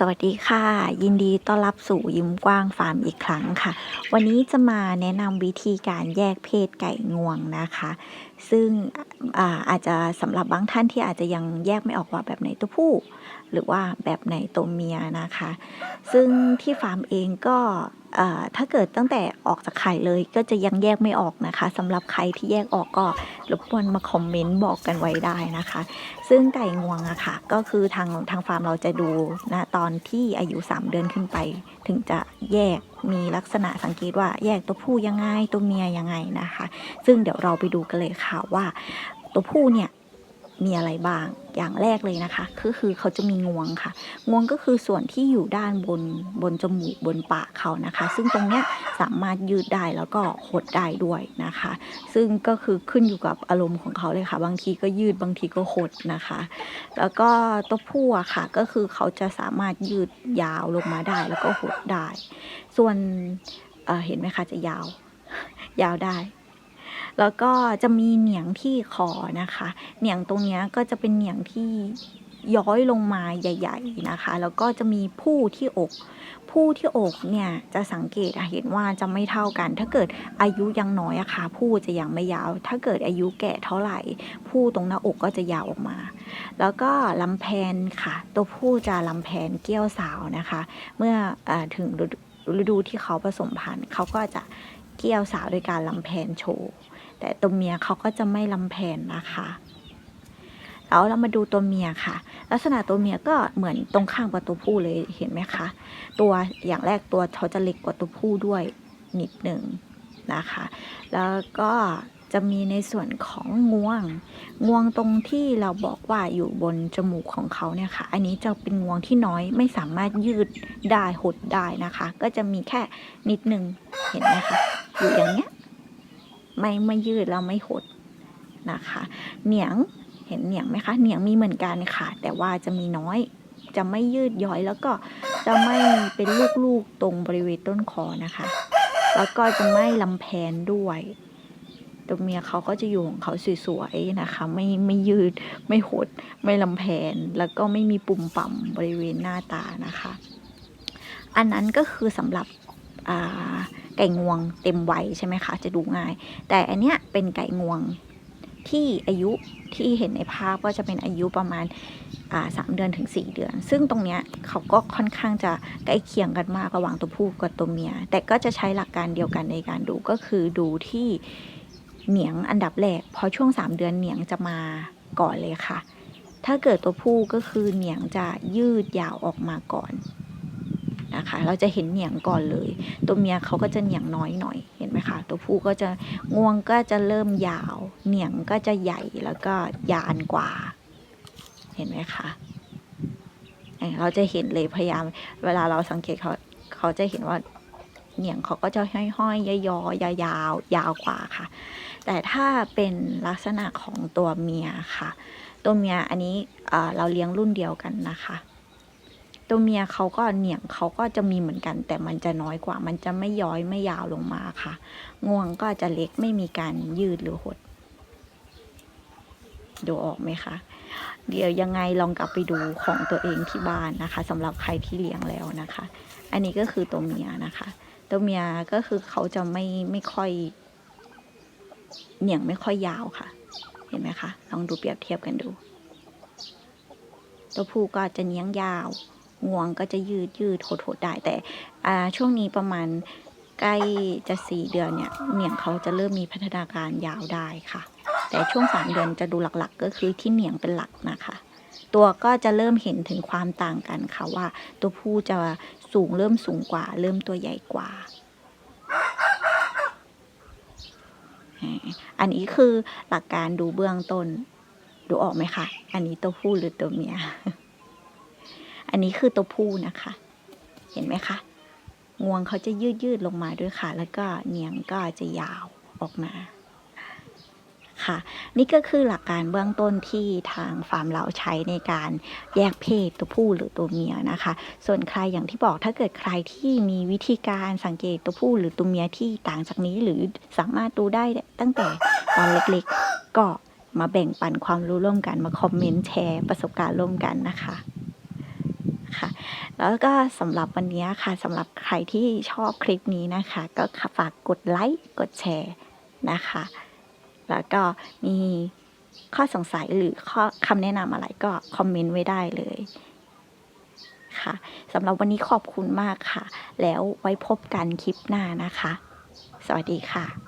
สวัสดีค่ะ ยินดีต้อนรับสู่ยิ้มกว้างฟาร์มอีกครั้งค่ะ วันนี้จะมาแนะนำวิธีการแยกเพศไก่งวงนะคะ ซึ่งอาอาจจะสำหรับบางท่านที่อาจจะยังแยกไม่ออกว่าแบบไหนตัวผู้ หรือว่าแบบไหนตัวเมียนะคะ ซึ่งที่ฟาร์มเองก็ ถ้าเกิดตั้งแต่ออกจากไข่เลยก็จะยังแยกไม่ออกนะคะสำหรับใครที่แยกออกก็รบกวนมาคอมเมนต์บอกกันไว้ได้นะคะ ซึ่งไก่งวงอะค่ะก็คือทางทางฟาร์มเราจะดูนะตอนที่อายุ 3 เดือนขึ้นไป ถึงจะแยกมีลักษณะสังเกตว่าแยกตัวผู้ยังไงตัวเมียยังไงนะคะ ซึ่งเดี๋ยวเราไปดูกันเลยค่ะว่า ตัวผู้เนี่ยมีอะไรบ้าง อย่างแรกเลยนะคะก็คือเขาจะมีงวงค่ะ งวงก็คือส่วนที่อยู่ด้านบนบนจมูกบนปากเขานะคะ ซึ่งตรงเนี้ยสามารถยืดได้แล้วก็หดได้ด้วยนะคะ ซึ่งก็คือขึ้นอยู่กับอารมณ์ของเขาเลยค่ะ บางทีก็ยืดบางทีก็หดนะคะ แล้วก็ตัวผู้อะค่ะก็คือเขาจะสามารถยืดยาวลงมาได้แล้วก็หดได้ ส่วนเเห็นไหมคะจะยาวยาวได้ แล้วก็จะมีเหนียงที่คอนะคะ เหนียงตรงนี้ก็จะเป็นเหนียงที่ย้อยลงมาใหญ่ ๆนะคะ แล้วก็จะมีผู้ที่อก ผู้ที่อกเนี่ยจะสังเกตเห็นว่าจะไม่เท่ากัน ถ้าเกิดอายุยังน้อยอะค่ะผู้จะยังไม่ยาว ถ้าเกิดอายุแก่เท่าไหร่ ผู้ตรงหน้าอกก็จะยาวออกมา แล้วก็ลำแพนค่ะ ตัวผู้จะลำแพนเกี้ยวสาวนะคะ เมื่ออถึงฤดูฤดูที่เขาผสมพันธุ์เขาก็จะเกี้ยวสาวโดยการลำแพนโชว์ แต่ตัวเมียเขาก็จะไม่ลำแพนนะคะแล้วเรามาดูตัวเมียค่ะ ลักษณะตัวเมียก็เหมือนตรงข้ามกับตัวผู้เลยเห็นไหมคะ ตัวอย่างแรกตัวเขาจะเล็กกว่าตัวผู้ด้วยนิดหนึ่งนะคะ แล้วก็จะมีในส่วนของงวง งวงตรงที่เราบอกว่าอยู่บนจมูกของเขาเนี่ยค่ะ อันนี้จะเป็นงวงที่น้อยไม่สามารถยืดได้หดได้นะคะ ก็จะมีแค่นิดหนึ่งเห็นไหมคะ อยู่อย่างเนี้ย ไม่ไม่ยืดแล้วไม่หดนะคะ เหนียงเห็นเหนียงไหมคะ เหนียงมีเหมือนกันค่ะ แต่ว่าจะมีน้อย จะไม่ยืดย้อยแล้วก็จะไม่เป็นลูกๆตรงบริเวณต้นคอนะคะ แล้วก็จะไม่ลำแพนด้วยตัวเมียเขาก็จะอยู่ของเขาสวยๆนะคะ ไม่ไม่ยืดไม่หด ไม่ลำแพนแล้วก็ไม่มีปุ่มป่ำบริเวณหน้าตานะคะ อันนั้นก็คือสำหรับอ่า ไก่งวงเต็มวัยใช่ไหมคะจะดูง่าย แต่อันเนี้ยเป็นไก่งวงที่อายุที่เห็นในภาพก็จะเป็นอายุประมาณาสามเดือนถึง 4 เดือน ซึ่งตรงเนี้ยเขาก็ค่อนข้างจะใกล้เคียงกันมากระหว่างตัวผู้กับตัวเมีย แต่ก็จะใช้หลักการเดียวกันในการดูก็คือดูที่เหนียงอันดับแรกพอช่วง 3 เดือนเหนียงจะมาก่อนเลยค่ะ ถ้าเกิดตัวผู้ก็คือเหนียงจะยืดยาวออกมาก่อน นะคะ เราจะเห็นเหนียงก่อนเลย ตัวเมียเขาก็จะเหนียงน้อยหน่อยเห็นไหมคะตัวผู้ก็จะงวงก็จะเริ่มยาว เหนียงก็จะใหญ่แล้วก็ยานกว่า เห็นไหมคะเราจะเห็นเลยพยายาม เวลาเราสังเกตเขาเขาจะเห็นว่าเหนียงเขาก็จะห้อยๆย่อยๆยาวๆยาวกว่าค่ะ แต่ถ้าเป็นลักษณะของตัวเมียค่ะ ตัวเมียอันนี้เราเลี้ยงรุ่นเดียวกันนะคะ ตัวเมียเขาก็เหนียงเขาก็จะมีเหมือนกัน แต่มันจะน้อยกว่า มันจะไม่ย้อยไม่ยาวลงมาค่ะ งวงก็จะเล็กไม่มีการยืดหรือหด ดูออกไหมคะ เดี๋ยวยังไงลองกลับไปดูของตัวเองที่บ้านนะคะสำหรับใครที่เลี้ยงแล้วนะคะ อันนี้ก็คือตัวเมียนะคะ ตัวเมียก็คือเขาจะไม่ไม่ค่อยเหนียงไม่ค่อยยาวค่ะ เห็นไหมคะ ลองดูเปรียบเทียบกันดู ตัวผู้ก็จะเนียงยาว งวงก็จะยืดยืดโหดโหดได้แต่ช่วงนี้ประมาณใกล้จะสี่เดือนเนี่ยเหนียงเขาจะเริ่มมีพัฒนาการยาวได้ค่ะ แต่ช่วงสามเดือนจะดูหลักๆ ก็คือที่เหนียงเป็นหลักนะคะ ตัวก็จะเริ่มเห็นถึงความต่างกันค่ะว่า ตัวผู้จะสูงเริ่มสูงกว่า เริ่มตัวใหญ่กว่า อันนี้คือหลักการดูเบื้องต้น ดูออกไหมคะ อันนี้ตัวผู้หรือตัวเมีย อันนี้คือตัวผู้นะคะ เห็นไหมคะ งวงเขาจะยืดยืดๆลงมาด้วยค่ะ แล้วก็เนียงก็จะยาวออกมาค่ะ นี่ก็คือหลักการเบื้องต้นที่ทางฟาร์มเราใช้ในการแยกเพศตัวผู้หรือตัวเมียนะคะ ส่วนใครอย่างที่บอกถ้าเกิดใครที่มีวิธีการสังเกตตัวผู้หรือตัวเมียที่ต่างจากนี้หรือสามารถดูได้ตั้งแต่ตอนเล็กๆ ก็มาแบ่งปันความรู้ร่วมกันมาคอมเมนต์แชร์ประสบการณ์ร่วมกันนะคะ ค่ะ แล้วก็สำหรับวันนี้ค่ะสำหรับใครที่ชอบคลิปนี้นะคะ ก็ฝากกดไลค์กดแชร์นะคะ แล้วก็มีข้อสงสัยหรือข้อคำแนะนำอะไรก็คอมเมนต์ไว้ได้เลยค่ะสำหรับวันนี้ขอบคุณมากค่ะ แล้วไว้พบกันคลิปหน้านะคะ สวัสดีค่ะ